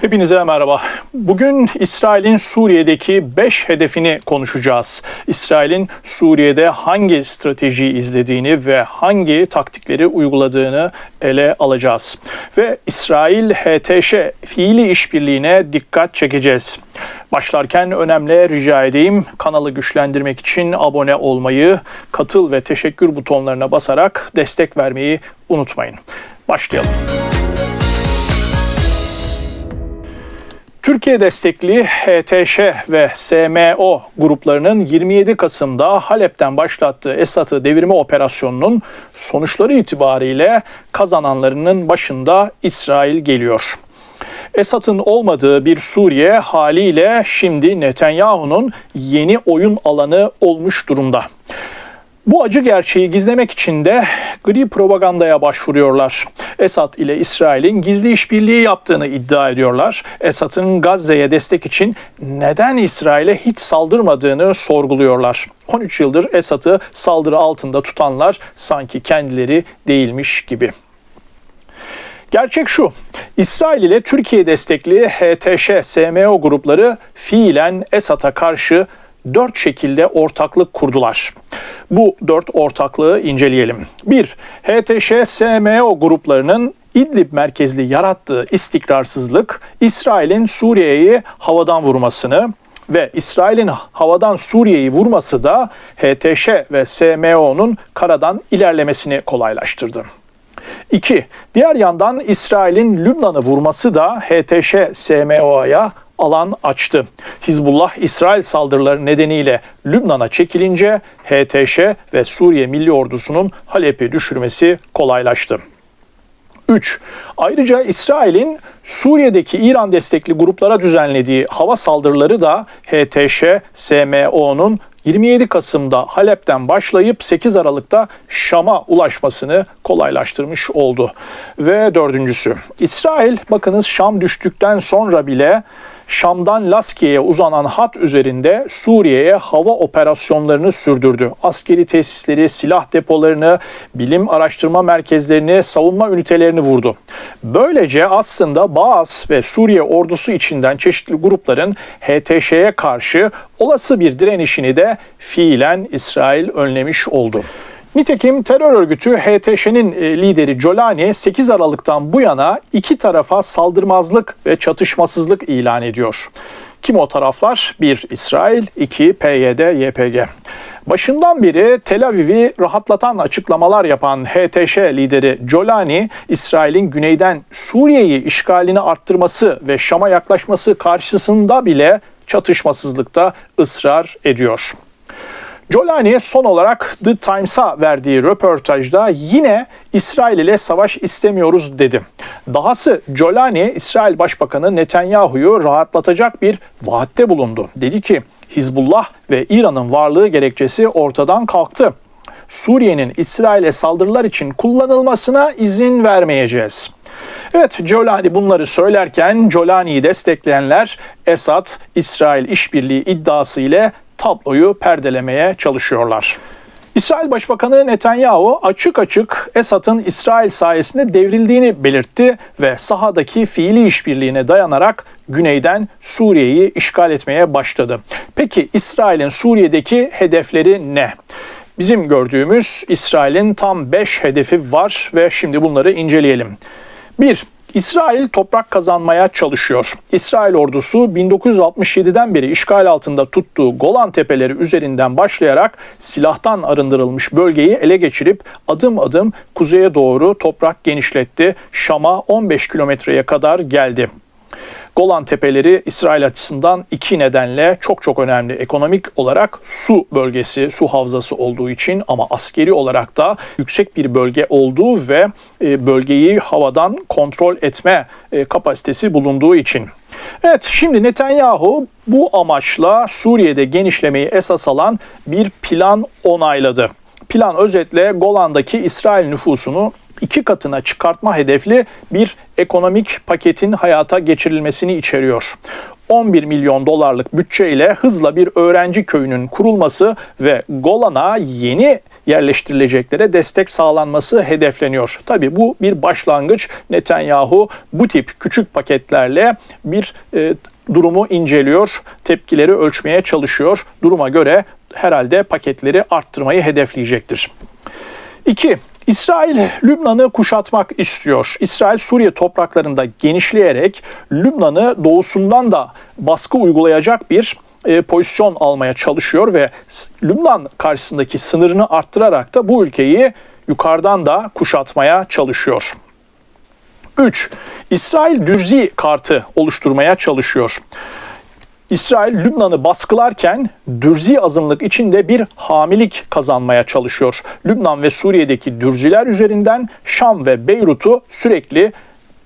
Hepinize merhaba. Bugün İsrail'in Suriye'deki 5 hedefini konuşacağız. İsrail'in Suriye'de hangi stratejiyi izlediğini ve hangi taktikleri uyguladığını ele alacağız. Ve İsrail HTŞ fiili işbirliğine dikkat çekeceğiz. Başlarken önemli rica edeyim kanalı güçlendirmek için abone olmayı, katıl ve teşekkür butonlarına basarak destek vermeyi unutmayın. Başlayalım. Türkiye destekli HTŞ ve SMO gruplarının 27 Kasım'da Halep'ten başlattığı Esad'ı devirme operasyonunun sonuçları itibariyle kazananlarının başında İsrail geliyor. Esad'ın olmadığı bir Suriye haliyle şimdi Netanyahu'nun yeni oyun alanı olmuş durumda. Bu acı gerçeği gizlemek için de gri propagandaya başvuruyorlar. Esad ile İsrail'in gizli işbirliği yaptığını iddia ediyorlar. Esad'ın Gazze'ye destek için neden İsrail'e hiç saldırmadığını sorguluyorlar. 13 yıldır Esad'ı saldırı altında tutanlar sanki kendileri değilmiş gibi. Gerçek şu, İsrail ile Türkiye destekli HTŞ, SMO grupları fiilen Esad'a karşı dört şekilde ortaklık kurdular. Bu dört ortaklığı inceleyelim. 1. HTŞ-SMO gruplarının İdlib merkezli yarattığı istikrarsızlık, İsrail'in Suriye'yi havadan vurmasını ve İsrail'in havadan Suriye'yi vurması da HTŞ ve SMO'nun karadan ilerlemesini kolaylaştırdı. 2. Diğer yandan İsrail'in Lübnan'ı vurması da HTŞ-SMO'ya alan açtı. Hizbullah İsrail saldırıları nedeniyle Lübnan'a çekilince HTŞ ve Suriye Milli Ordusu'nun Halep'i düşürmesi kolaylaştı. 3. Ayrıca İsrail'in Suriye'deki İran destekli gruplara düzenlediği hava saldırıları da HTŞ, SMO'nun 27 Kasım'da Halep'ten başlayıp 8 Aralık'ta Şam'a ulaşmasını kolaylaştırmış oldu. Ve dördüncüsü, İsrail bakınız Şam düştükten sonra bile Şam'dan Laskiye'ye uzanan hat üzerinde Suriye'ye hava operasyonlarını sürdürdü. Askeri tesisleri, silah depolarını, bilim araştırma merkezlerini, savunma ünitelerini vurdu. Böylece aslında Baas ve Suriye ordusu içinden çeşitli grupların HTŞ'ye karşı olası bir direnişini de fiilen İsrail önlemiş oldu. Nitekim terör örgütü HTŞ'nin e, lideri Jolani 8 Aralık'tan bu yana iki tarafa saldırmazlık ve çatışmasızlık ilan ediyor. Kim o taraflar? 1. İsrail, 2. PYD, YPG. Başından beri Tel Aviv'i rahatlatan açıklamalar yapan HTŞ lideri Jolani, İsrail'in güneyden Suriye'yi işgalini arttırması ve Şam'a yaklaşması karşısında bile çatışmasızlıkta ısrar ediyor. Jolani son olarak The Times'a verdiği röportajda yine İsrail ile savaş istemiyoruz dedi. Dahası Jolani, İsrail Başbakanı Netanyahu'yu rahatlatacak bir vaatte bulundu. Dedi ki Hizbullah ve İran'ın varlığı gerekçesi ortadan kalktı. Suriye'nin İsrail'e saldırılar için kullanılmasına izin vermeyeceğiz. Evet, Jolani bunları söylerken Jolani'yi destekleyenler Esad, İsrail işbirliği iddiası ile tabloyu perdelemeye çalışıyorlar. İsrail Başbakanı Netanyahu açık açık Esad'ın İsrail sayesinde devrildiğini belirtti ve sahadaki fiili işbirliğine dayanarak güneyden Suriye'yi işgal etmeye başladı. Peki İsrail'in Suriye'deki hedefleri ne? Bizim gördüğümüz İsrail'in tam 5 hedefi var ve şimdi bunları inceleyelim. 1. İsrail toprak kazanmaya çalışıyor. İsrail ordusu 1967'den beri işgal altında tuttuğu Golan Tepeleri üzerinden başlayarak silahtan arındırılmış bölgeyi ele geçirip adım adım kuzeye doğru toprak genişletti. Şam'a 15 kilometreye kadar geldi. Golan Tepeleri İsrail açısından iki nedenle çok çok önemli. Ekonomik olarak su bölgesi, su havzası olduğu için ama askeri olarak da yüksek bir bölge olduğu ve e, bölgeyi havadan kontrol etme e, kapasitesi bulunduğu için. Evet şimdi Netanyahu bu amaçla Suriye'de genişlemeyi esas alan bir plan onayladı. Plan özetle Golan'daki İsrail nüfusunu iki katına çıkartma hedefli bir ekonomik paketin hayata geçirilmesini içeriyor. 11 milyon dolarlık bütçe ile hızla bir öğrenci köyünün kurulması ve Golan'a yeni yerleştirileceklere destek sağlanması hedefleniyor. Tabi bu bir başlangıç. Netanyahu bu tip küçük paketlerle bir e, durumu inceliyor, tepkileri ölçmeye çalışıyor. Duruma göre herhalde paketleri arttırmayı hedefleyecektir. 2. İsrail Lübnan'ı kuşatmak istiyor. İsrail Suriye topraklarında genişleyerek Lübnan'ı doğusundan da baskı uygulayacak bir e, pozisyon almaya çalışıyor ve Lübnan karşısındaki sınırını arttırarak da bu ülkeyi yukarıdan da kuşatmaya çalışıyor. 3. İsrail Dürzi kartı oluşturmaya çalışıyor. İsrail Lübnan'ı baskılarken Dürzi azınlık içinde bir hamilik kazanmaya çalışıyor. Lübnan ve Suriye'deki Dürziler üzerinden Şam ve Beyrut'u sürekli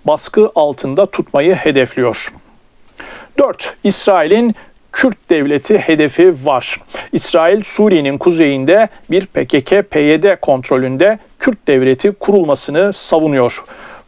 baskı altında tutmayı hedefliyor. 4. İsrail'in Kürt devleti hedefi var. İsrail Suriye'nin kuzeyinde bir PKK-PYD kontrolünde Kürt devleti kurulmasını savunuyor.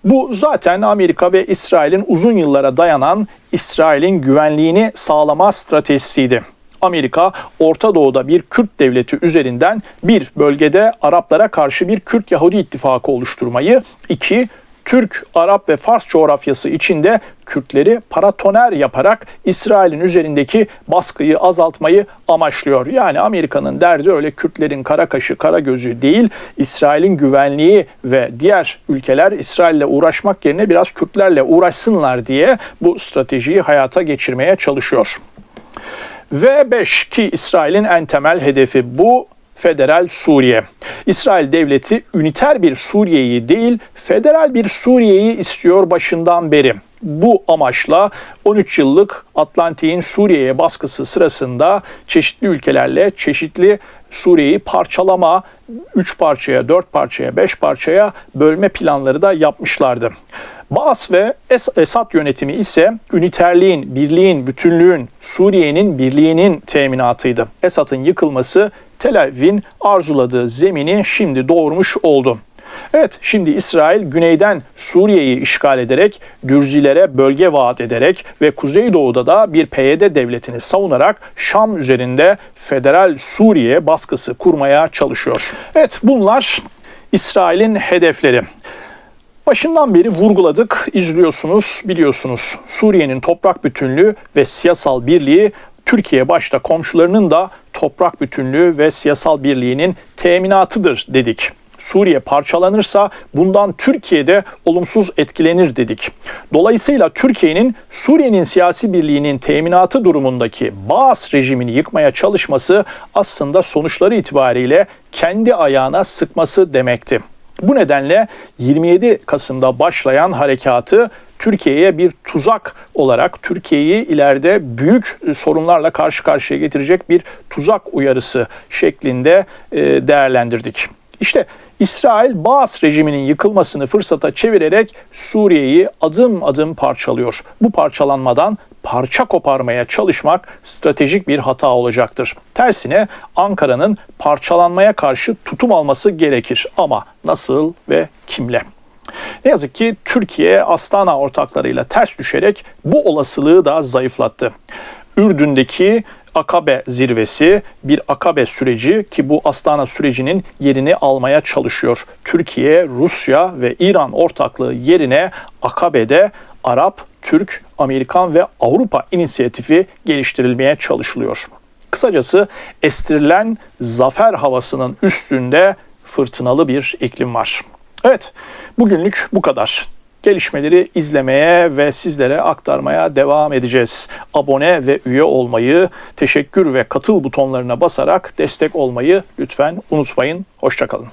Bu zaten Amerika ve İsrail'in uzun yıllara dayanan İsrail'in güvenliğini sağlama stratejisiydi. Amerika Orta Doğu'da bir Kürt devleti üzerinden bir bölgede Araplara karşı bir Kürt Yahudi ittifakı oluşturmayı, iki Türk, Arap ve Fars coğrafyası içinde Kürtleri paratoner yaparak İsrail'in üzerindeki baskıyı azaltmayı amaçlıyor. Yani Amerika'nın derdi öyle Kürtlerin kara kaşı, kara gözü değil, İsrail'in güvenliği ve diğer ülkeler İsrail'le uğraşmak yerine biraz Kürtlerle uğraşsınlar diye bu stratejiyi hayata geçirmeye çalışıyor. Ve 5 ki İsrail'in en temel hedefi bu Federal Suriye. İsrail devleti üniter bir Suriye'yi değil, federal bir Suriye'yi istiyor başından beri. Bu amaçla 13 yıllık Atlantik'in Suriye'ye baskısı sırasında çeşitli ülkelerle çeşitli Suriye'yi parçalama, 3 parçaya, 4 parçaya, 5 parçaya bölme planları da yapmışlardı. Baas ve es Esad yönetimi ise üniterliğin, birliğin, bütünlüğün, Suriye'nin birliğinin teminatıydı. Esad'ın yıkılması Tel Aviv'in arzuladığı zemini şimdi doğurmuş oldu. Evet şimdi İsrail güneyden Suriye'yi işgal ederek Dürzilere bölge vaat ederek ve Kuzeydoğu'da da bir PYD devletini savunarak Şam üzerinde federal Suriye baskısı kurmaya çalışıyor. Evet bunlar İsrail'in hedefleri. Başından beri vurguladık, izliyorsunuz, biliyorsunuz. Suriye'nin toprak bütünlüğü ve siyasal birliği Türkiye başta komşularının da toprak bütünlüğü ve siyasal birliğinin teminatıdır dedik. Suriye parçalanırsa bundan Türkiye'de olumsuz etkilenir dedik. Dolayısıyla Türkiye'nin Suriye'nin siyasi birliğinin teminatı durumundaki Baas rejimini yıkmaya çalışması aslında sonuçları itibariyle kendi ayağına sıkması demekti. Bu nedenle 27 Kasım'da başlayan harekatı Türkiye'ye bir tuzak olarak Türkiye'yi ileride büyük sorunlarla karşı karşıya getirecek bir tuzak uyarısı şeklinde e, değerlendirdik. İşte İsrail Baas rejiminin yıkılmasını fırsata çevirerek Suriye'yi adım adım parçalıyor. Bu parçalanmadan parça koparmaya çalışmak stratejik bir hata olacaktır. Tersine Ankara'nın parçalanmaya karşı tutum alması gerekir ama nasıl ve kimle? Ne yazık ki Türkiye Astana ortaklarıyla ters düşerek bu olasılığı da zayıflattı. Ürdün'deki Akabe zirvesi bir Akabe süreci ki bu Astana sürecinin yerini almaya çalışıyor. Türkiye, Rusya ve İran ortaklığı yerine Akabe'de Arap, Türk, Amerikan ve Avrupa inisiyatifi geliştirilmeye çalışılıyor. Kısacası estirilen zafer havasının üstünde fırtınalı bir iklim var. Evet, bugünlük bu kadar. Gelişmeleri izlemeye ve sizlere aktarmaya devam edeceğiz. Abone ve üye olmayı, teşekkür ve katıl butonlarına basarak destek olmayı lütfen unutmayın. Hoşçakalın.